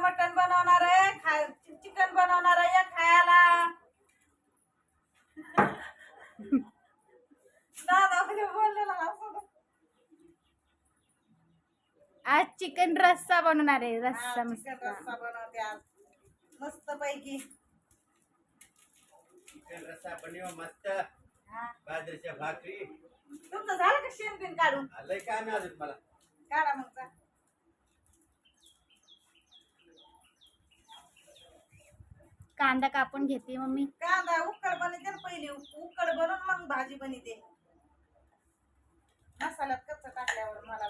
मटण बनवणार आहे खाय चिकन बनवणार आहे खायला. आज चिकन रस्सा बनवणार आहे रस्सा चिकन मस्त. रस्सा बनवते आज. मस्त पैकी चिकन रस्सा बनव मस्त. बाजरीच्या भाकरी. तुमचं झालं का शेण काढून? लय काय अजून मला. काढा मग कांदा कापून घेते मम्मी. कांदा उकड बनवते ना पहिली उकड बनवून मग भाजी बनवते. मसाल्यात कच्चं टाकल्यावर मला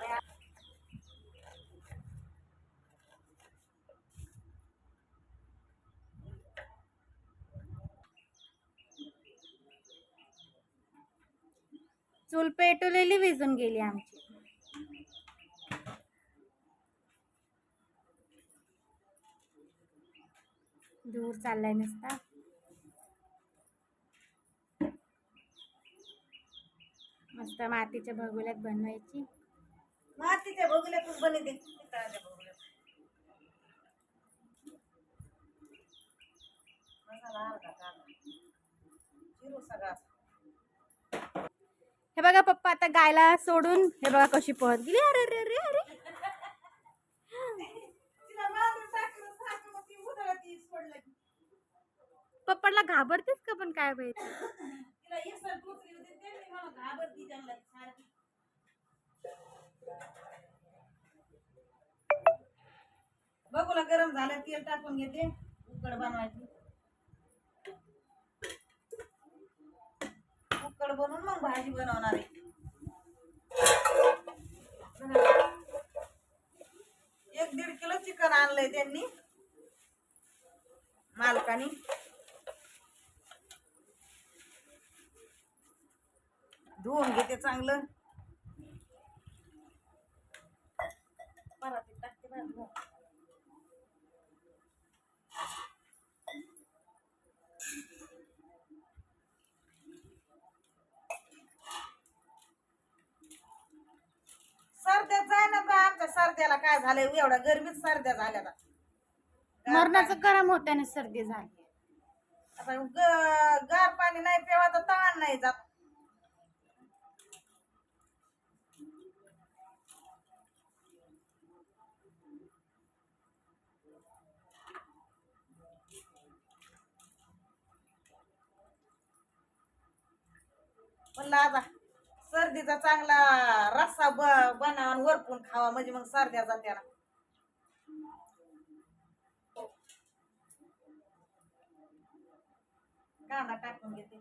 चूल पेटवलेली विजून गेली आमची. दूर चाललाय नसता. मस्त मातीच्या भगुल्यात बनवायची. मातीच्या भोगल्यातच बनवते. पितळाच्या भोगल्यात. हे बघा पप्पा आता गायला सोडून. हे बघा कशी पळत गेली. अरे अरे अरे अरे तिला बांधून टाकलं सारखं मग ती उधळत ती सोडलं की. पप्पाला घाबरतेस का पण काय माहिती? बघूला गरम झालं तेल टाकून घेते उकड बनवायची. उकड बनवून मग भाजी बनवणार आहे. एक दीड किलो चिकन आणलंय त्यांनी मालकानी. धुवून घेते चांगलं टाकते ना. सर्द्या जाय ना बा आमच्या सर्द्याला काय झालंय एवढ्या गरमीत सर्द्या झाल्या आता. मरणाचं गरम होत्याने सर्दी झाली आता ग- गार पाणी नाही प्यावा तर तहान नाही जात म्हणलं आता सर्दीचा चांगला रस्सा ब- बनावा आणि वरपून खावा म्हणजे मग सर्द्या जात्या ना. कांदा टाकून घेते.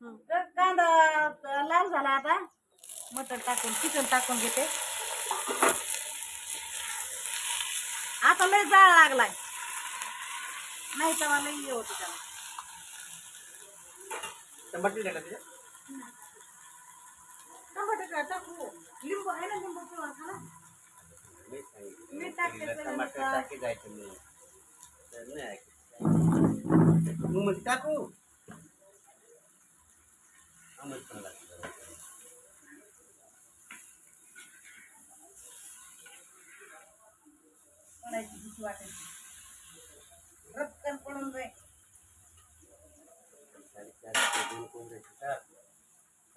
तर कांदा लाल झाला आता. मटर टाकून चिकन टाकून घेते. आता लय जाळ लागलाय. नाही तर मला हे होती त्याला. टमाटे टाका त्याच्यात टमाटे काय टाकू लिंबू आहे ना लिंबू पिवळा खा ना. मी सांगितलं. मी टाकते तिला त्याला टमाटर नुसतं. टाकी जायचं मी तर नाही. ऐकत. मग म्हणते टाकू. आंबट पण लागतं जरा. पडायची भीती वाटायची रक्कन पडून जाईल साडेचारशे दोन कोंबड्याचे टाक.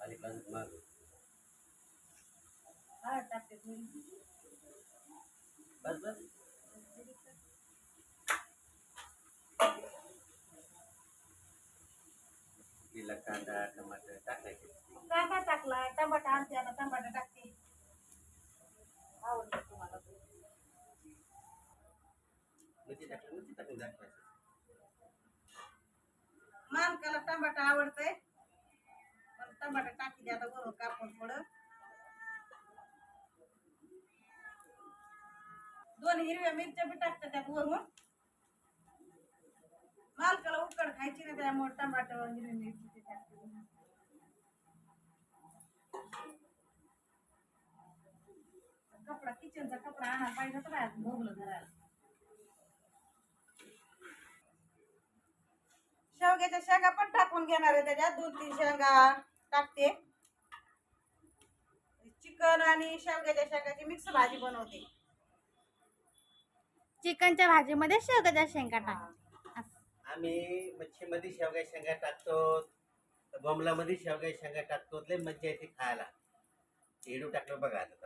खाली बाजूत माग. हा टाकते थोडी बस बस कांदा टमाटर टाकायचे कांदा टाकला टमाटा आणते आता टमाटा टाकते. आवडतं तुम्हाला मिरची टाकली मिरची टाकून मालकाला टमाटा आवडतंय. पण टमाटा टाकी द्या आता बरोबर कापून थोडं. दोन हिरव्या मिरच्या बी टाकतात त्यात वरून. मालकाला उकड खायची ना त्यामुळे टमाटर हिरवी मिरची. कपडा किचनचा कपडा आणायला पाहिजे तर भोगलं घराला. शेवग्याच्या शेंगा पण टाकून घेणार आहे त्याच्यात दोन तीन शेंगा टाकते. चिकन आणि शेवग्याच्या शेंगाची मिक्स भाजी बनवते. चिकनच्या भाजीमध्ये शेवग्याच्या शेंगा टाक. आम्ही मच्छी मध्ये शेवग्या शेंगा टाकतो बोंबलामध्ये शेवग्या शेंगा टाकतो लय मज्जा येते खायला. झेडू टाकलं बघा आता.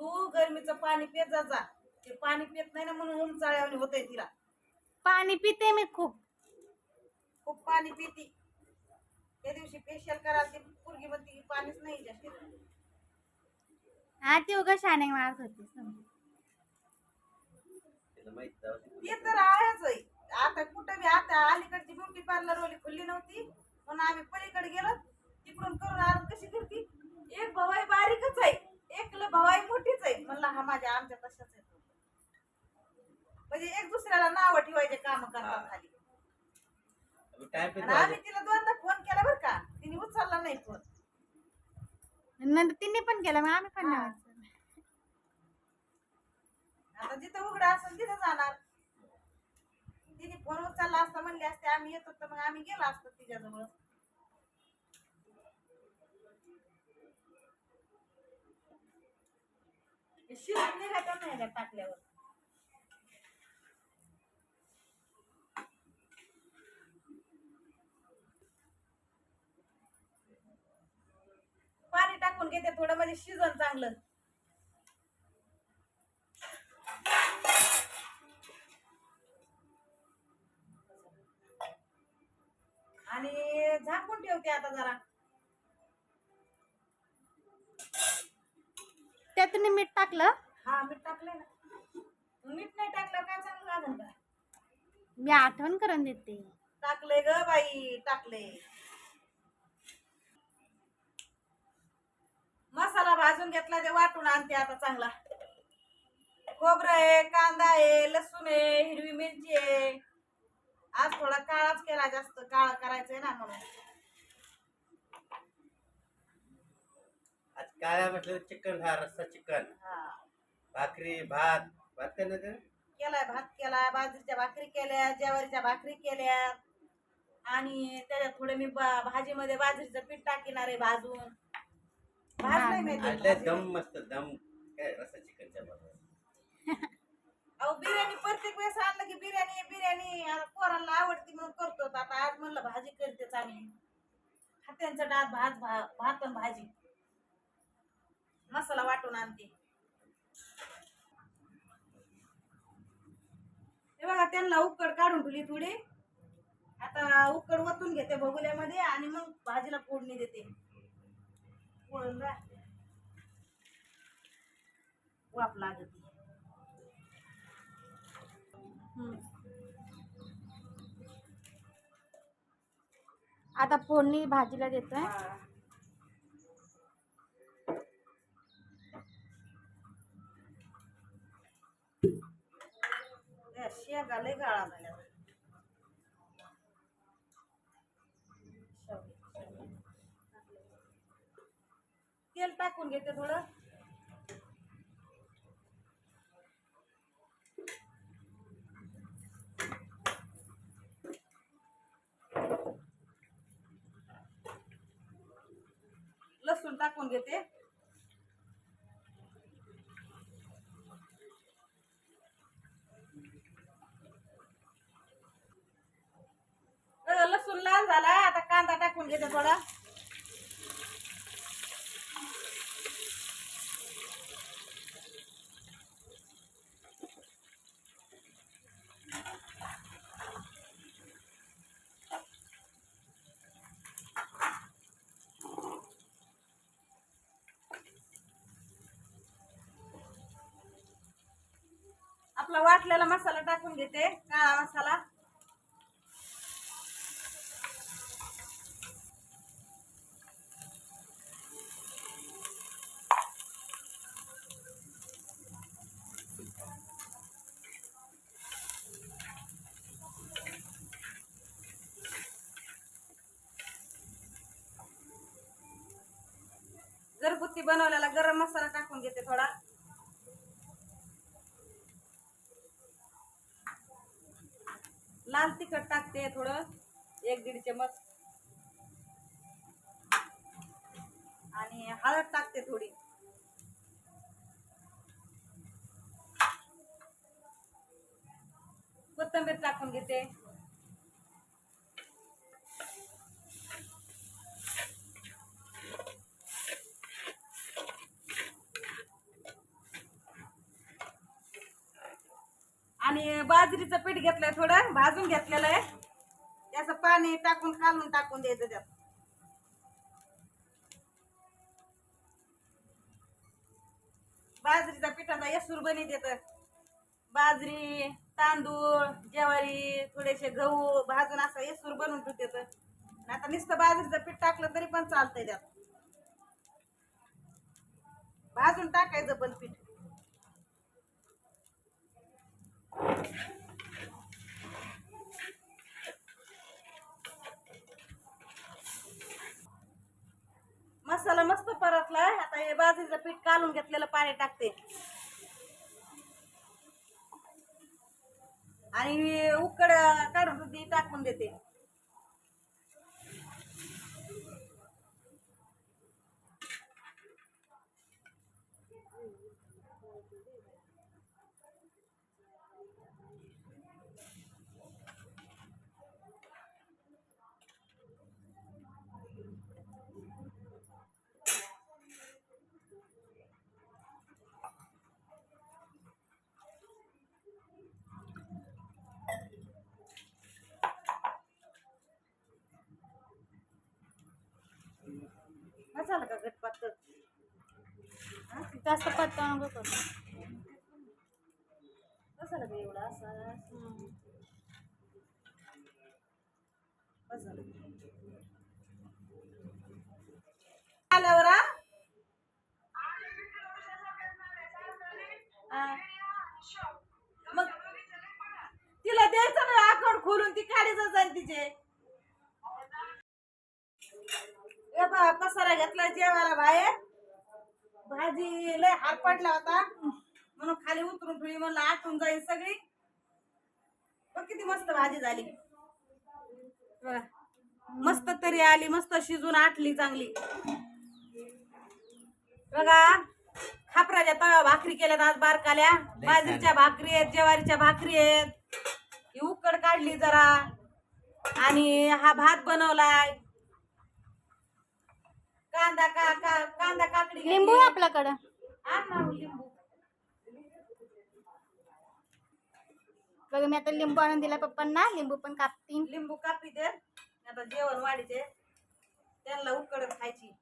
तू गरमीचं पाणी पेत जा जा. ते पाणी पेत नाही ना म्हणून उंचाळ्यावणी होतंय तिला. पाणी पिते मी खूप. खूप पाणी पिती. त्या दिवशी फेशियल करायला ती पोरगी म्हणते की पाणीच नाही जास्त हा ती उगा शाणे मारत होती. माहीत जाऊ. ते तर आहेच आहे. आता कुठं बी आता अलीकडची ब्युटी पार्लर वाली खुल्ली नव्हती. म्हणून आम्ही पलीकडे गेलो. तिकडून करून आलो कशी करती? एक भवाई बारीकच आहे. एक ल- भवाई मोठीच आहे. म्हणलं हा माझ्या आमच्या तशाच आहे म्हणजे एक दुसऱ्याला नाव ठेवायचे काम करतात खाली. आम्ही टाइम आणि आम्ही तिला दोनदा फोन केला बरं का. तिने उचलला नाही फोन नंतर तिने पण केलं मग आम्ही पण. आता जिथं उघडा असेल तिथं जाणार. तिने फोन उचलला असता म्हणले असते आम्ही येतो तर मग आम्ही गेलो असतो तिच्याजवळ. शिजून निघायचं नाही का टाकल्यावर. पाणी टाकून घेते थोडं म्हणजे शिजन चांगलं. आणि झाकून ठेवते आता जरा. त्यातून मीठ टाकलं. हा मीठ टाकलंय ना. मीठ नाही टाकलं काय चांगलं लागेल का? मी आठवण करून देते. टाकलंय ग बाई टाकले मसाला भाजून घेतला ते वाटून आणते आता चांगला. खोबरं आहे कांदा आहे लसूण आहे हिरवी मिरची आहे. आज थोडा काळाच केला जास्त काळा करायचंय ना म्हणून. आज काळ्या म्हटलं चिकन हा रस्सा चिकन. हा. भाकरी भात. भात काय? केलाय भात केलाय बाजरीच्या भाकरी केल्या ज्वारीच्या भाकरी केल्या. आणि त्याच्यात थोडं मी बा- भाजीमध्ये बाजरीचं पीठ टाकणार आहे भाजून. भाजलंय मी ते आज लय भाजी. दम मस्त दम. काय रस्सा चिकनच्या बरोबर? अहो बिर्याणी प्रत्येक वेळेस आणलं की बिर्याणी बिर्याणी आता पोरांना आवडती म्हणून करतो. आता आज म्हणलं भाजी करते चांगली. खात्यांचं डाळ भात भा- भात आणि भाजी. मसाला वाटून आणते. हे बघा त्यांना उकड काढून ठेवली थोडी. आता उकड वतून घेते भगुल्यामध्ये आणि मग भाजीला फोडणी देते. फोडून वाप लागत. आता फोडणी भाजीला देतोय त्या शेंगा लय गाळा झाल्या तेल टाकून घेते थोडं. लसूण टाकून घेते अ, लसूण लाल झाला आता कांदा टाकून घेते थोडा आपला वाटलेला मसाला टाकून घेते काळा मसाला. घरगुती बनवलेला गरम मसाला टाकून घेते थोडा लाल तिखट टाकते थोडं. एक दीड चमच आणि हळद टाकते थोडी. कोथिंबीर टाकून घेते. बाजरीचं घेतलंय थोडं भाजून घेतलेलं आहे. त्याचं पाणी टाकून कालून टाकून द्यायचं त्यात. बाजरीचा पिठाचा यसूर बनी देत. बाजरी तांदूळ ज्वारी थोडेसे गहू भाजून असं यसूर बनवून ठेवते आता नुसतं बाजरीचं पीठ टाकलं तरी पण चालतंय त्यात. भाजून टाकायचं पण पीठ. मसाला मस्त परतलाय. आता हे बाजरीचं पीठ काढून घेतलेलं पाणी टाकते. आणि उकड काढून ती टाकून देते मसाला का गट पातळ जास्त पत्ता नको करू एवढा असा. आल्यावर मग तिला द्यायचं ना अकाउंट खोलून ती काढीच जाईल तिचे. पसारा घेतला जेवायला बाहेर. भाजी लय हात पडला होता. म्हणून खाली उतरून ठेवली म्हणलं आटून जाईल सगळी. बघ किती मस्त भाजी झाली. बघा. मस्त तरी आली मस्त शिजून आटली चांगली. बघा खापराच्या तव्या भाकरी केल्यात आज बारकाल्या. बाजरीच्या भाकरी आहेत ज्वारीच्या भाकरी आहेत. ही उकड काढली जरा. आणि हा भात बनवलाय. कांदा का का- कांदा काकडी लिंबू आहे आपल्याकडं. आण ना लिंबू. बघा मी आता लिंबू आणून दिला पप्पांना. लिंबू पण कापतीन. लिंबू कापी दे. आता जेवण वाढीचे. त्यांना उकडत खायची.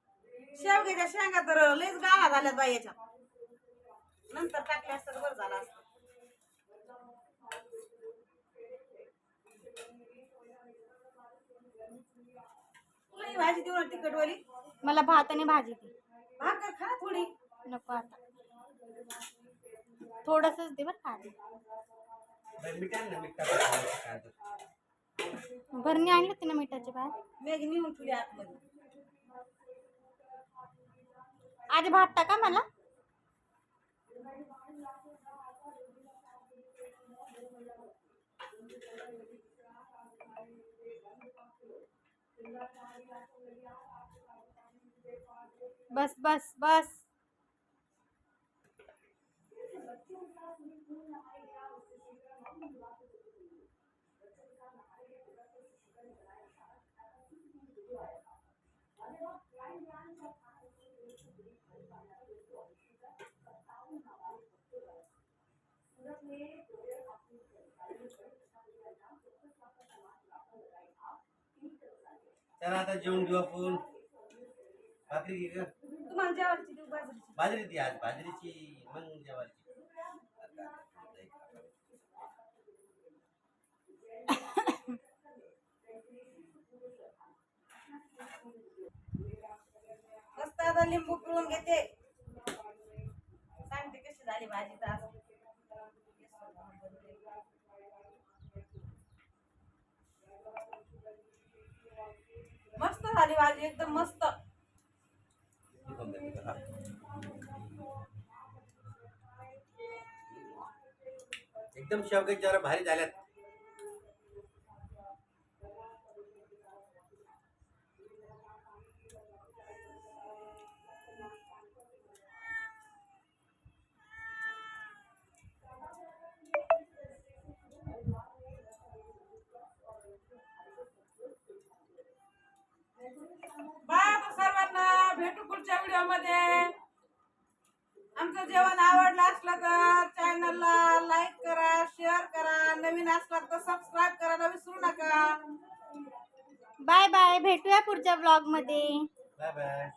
शेवग्याच्या शेंगा तर लयच गाळा झाल्यात बाई याच्या नंतर टाकल्या असतं बरं झालं असतं. तुला ही भाजी देऊ ना तिखटवाली. मला भात आणि भाजी ती भाकर खा थोडी. नको आता. थोडंसंच दे बरं तर. भरणी आणली होती ना मिठाची भात? मेघ नेऊन ठेवली आतमध्ये. आधी भात टाका मला. बस बस बस चला आता जेवण घेऊ आपण भाकरी घे ग. तुम्हाला जेवायची देऊ बाजरीची. बाजरी ती आज बाजरीची मग जेवायची. मस्त आता लिंबू पिळून घेते. सांगते कशी झाली भाजी तर आज. मस्त झाली भाजी एकदम मस्त. एकदम शेवग्याच्या जरा भारी झाल्यात. मध्ये. आमचं जेवण आवडलं असलं तर चॅनलला लाईक करा शेअर करा. नवीन असला तर सबस्क्राईब करायला विसरू नका. बाय बाय भेटूया पुढच्या ब्लॉगमध्ये. Bye bye